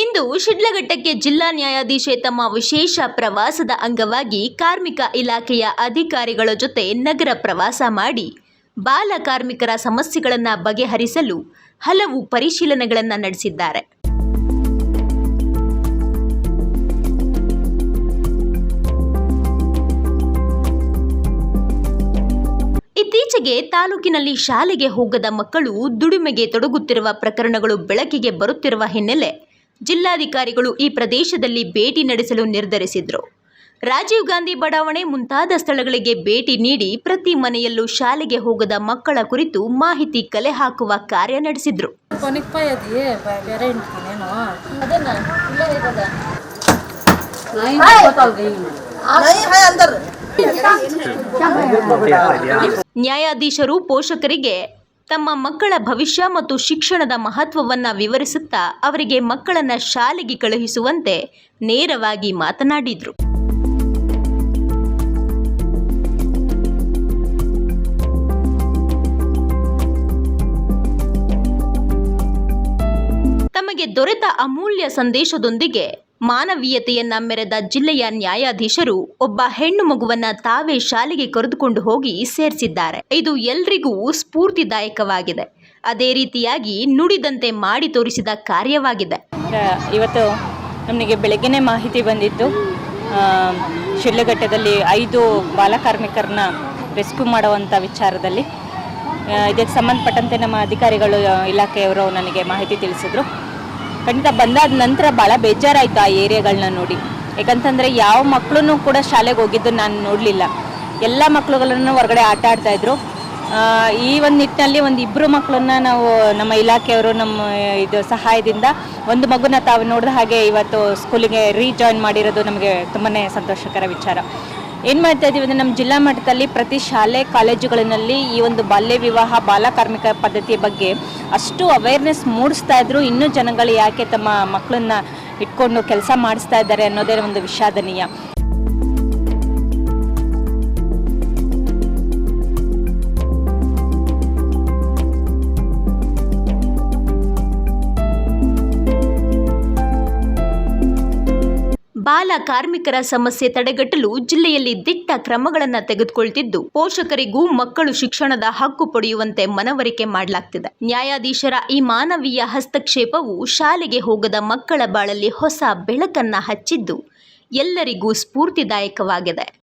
ಇಂದು ಶಿಡ್ಲಘಟ್ಟಕ್ಕೆ ಜಿಲ್ಲಾ ನ್ಯಾಯಾಧೀಶೆ ತಮ್ಮ ವಿಶೇಷ ಪ್ರವಾಸದ ಅಂಗವಾಗಿ ಕಾರ್ಮಿಕ ಇಲಾಖೆಯ ಅಧಿಕಾರಿಗಳ ಜೊತೆ ನಗರ ಪ್ರವಾಸ ಮಾಡಿ ಬಾಲ ಕಾರ್ಮಿಕರ ಸಮಸ್ಯೆಗಳನ್ನು ಬಗೆಹರಿಸಲು ಹಲವು ಪರಿಶೀಲನೆಗಳನ್ನು ನಡೆಸಿದ್ದಾರೆ. ಇತ್ತೀಚೆಗೆ ತಾಲೂಕಿನಲ್ಲಿ ಶಾಲೆಗೆ ಹೋಗದ ಮಕ್ಕಳು ದುಡಿಮೆಗೆ ತೊಡಗುತ್ತಿರುವ ಪ್ರಕರಣಗಳು ಬೆಳಕಿಗೆ ಬರುತ್ತಿರುವ ಹಿನ್ನೆಲೆ ಜಿಲ್ಲಾಧಿಕಾರಿಗಳು ಈ ಪ್ರದೇಶದಲ್ಲಿ ಭೇಟಿ ನಡೆಸಲು ನಿರ್ಧರಿಸಿದ್ರು. ರಾಜೀವ್ ಗಾಂಧಿ ಬಡಾವಣೆ ಮುಂತಾದ ಸ್ಥಳಗಳಿಗೆ ಭೇಟಿ ನೀಡಿ ಪ್ರತಿ ಮನೆಯಲ್ಲೂ ಶಾಲೆಗೆ ಹೋಗದ ಮಕ್ಕಳ ಕುರಿತು ಮಾಹಿತಿ ಕಲೆ ಹಾಕುವ ಕಾರ್ಯ ನಡೆಸಿದ್ರು. ನ್ಯಾಯಾಧೀಶರು ಪೋಷಕರಿಗೆ ತಮ್ಮ ಮಕ್ಕಳ ಭವಿಷ್ಯ ಮತ್ತು ಶಿಕ್ಷಣದ ಮಹತ್ವವನ್ನು ವಿವರಿಸುತ್ತಾ ಅವರಿಗೆ ಮಕ್ಕಳನ್ನ ಶಾಲೆಗೆ ಕಳುಹಿಸುವಂತೆ ನೇರವಾಗಿ ಮಾತನಾಡಿದ್ರು. ತಮಗೆ ದೊರೆತ ಅಮೂಲ್ಯ ಸಂದೇಶದೊಂದಿಗೆ ಮಾನವೀಯತೆಯನ್ನ ಮೆರೆದ ಜಿಲ್ಲೆಯ ನ್ಯಾಯಾಧೀಶರು ಒಬ್ಬ ಹೆಣ್ಣು ಮಗುವನ್ನ ತಾವೇ ಶಾಲೆಗೆ ಕರೆದುಕೊಂಡು ಹೋಗಿ ಸೇರಿಸಿದ್ದಾರೆ. ಇದು ಎಲ್ರಿಗೂ ಸ್ಫೂರ್ತಿದಾಯಕವಾಗಿದೆ. ಅದೇ ರೀತಿಯಾಗಿ ನುಡಿದಂತೆ ಮಾಡಿ ತೋರಿಸಿದ ಕಾರ್ಯವಾಗಿದೆ. ಇವತ್ತು ನಮಗೆ ಬೆಳಗ್ಗೆನೇ ಮಾಹಿತಿ ಬಂದಿತ್ತು. ಶಿಡ್ಲಘಟ್ಟದಲ್ಲಿ ಐದು ಬಾಲಕಾರ್ಮಿಕರನ್ನ ರೆಸ್ಕ್ಯೂ ಮಾಡುವಂಥ ವಿಚಾರದಲ್ಲಿ. ಇದಕ್ಕೆ ಸಂಬಂಧಪಟ್ಟಂತೆ ನಮ್ಮ ಅಧಿಕಾರಿಗಳು ಇಲಾಖೆಯವರು ನನಗೆ ಮಾಹಿತಿ ತಿಳಿಸಿದ್ರು. ಖಂಡಿತ ಬಂದಾದ ನಂತರ ಭಾಳ ಬೇಜಾರಾಯಿತು ಆ ಏರಿಯಾಗಳನ್ನ ನೋಡಿ. ಯಾಕಂತಂದರೆ ಯಾವ ಮಕ್ಕಳೂ ಕೂಡ ಶಾಲೆಗೆ ಹೋಗಿದ್ದು ನಾನು ನೋಡಲಿಲ್ಲ. ಎಲ್ಲ ಮಕ್ಕಳುಗಳನ್ನು ಹೊರಗಡೆ ಆಟ ಆಡ್ತಾ ಇದ್ರು. ಆ, ಈ ಒಂದು ನಿಟ್ಟಿನಲ್ಲಿ ಒಂದು ಇಬ್ಬರು ಮಕ್ಕಳನ್ನ ನಾವು ನಮ್ಮ ಇಲಾಖೆಯವರು ನಮ್ಮ ಇದು ಸಹಾಯದಿಂದ ಒಂದು ಮಗುನ ತಾವು ನೋಡಿದ ಹಾಗೆ ಇವತ್ತು ಸ್ಕೂಲಿಗೆ ರೀಜಾಯಿನ್ ಮಾಡಿರೋದು ನಮಗೆ ತುಂಬಾ ಸಂತೋಷಕರ ವಿಚಾರ. ಏನು ಮಾಡ್ತಾ ಇದ್ದೀವಿ ಅಂದರೆ ನಮ್ಮ ಜಿಲ್ಲಾ ಮಟ್ಟದಲ್ಲಿ ಪ್ರತಿ ಶಾಲೆ, ಕಾಲೇಜುಗಳಲ್ಲಿ ಈ ಒಂದು ಬಾಲ್ಯ ವಿವಾಹ, ಬಾಲ ಕಾರ್ಮಿಕ ಪದ್ಧತಿಯ ಬಗ್ಗೆ ಅಷ್ಟು ಅವೇರ್ನೆಸ್ ಮೂಡಿಸ್ತಾ ಇದ್ರು. ಇನ್ನೂ ಜನಗಳು ಯಾಕೆ ತಮ್ಮ ಮಕ್ಕಳನ್ನ ಇಟ್ಕೊಂಡು ಕೆಲಸ ಮಾಡಿಸ್ತಾ ಇದ್ದಾರೆ ಅನ್ನೋದೇ ಒಂದು ವಿಷಾದನೀಯ. ಬಾಲ ಕಾರ್ಮಿಕರ ಸಮಸ್ಯೆ ತಡೆಗಟ್ಟಲು ಜಿಲ್ಲೆಯಲ್ಲಿ ದಿಟ್ಟ ಕ್ರಮಗಳನ್ನು ತೆಗೆದುಕೊಳ್ತಿದ್ದು. ಪೋಷಕರಿಗೂ ಮಕ್ಕಳು ಶಿಕ್ಷಣದ ಹಕ್ಕು ಪಡೆಯುವಂತೆ ಮನವರಿಕೆ ಮಾಡಲಾಗ್ತಿದೆ. ನ್ಯಾಯಾಧೀಶರ ಈ ಮಾನವೀಯ ಹಸ್ತಕ್ಷೇಪವು ಶಾಲೆಗೆ ಹೋಗದ ಮಕ್ಕಳ ಬಾಳಲ್ಲಿ ಹೊಸ ಬೆಳಕನ್ನ ಹಚ್ಚಿದ್ದು ಎಲ್ಲರಿಗೂ ಸ್ಫೂರ್ತಿದಾಯಕವಾಗಿದೆ.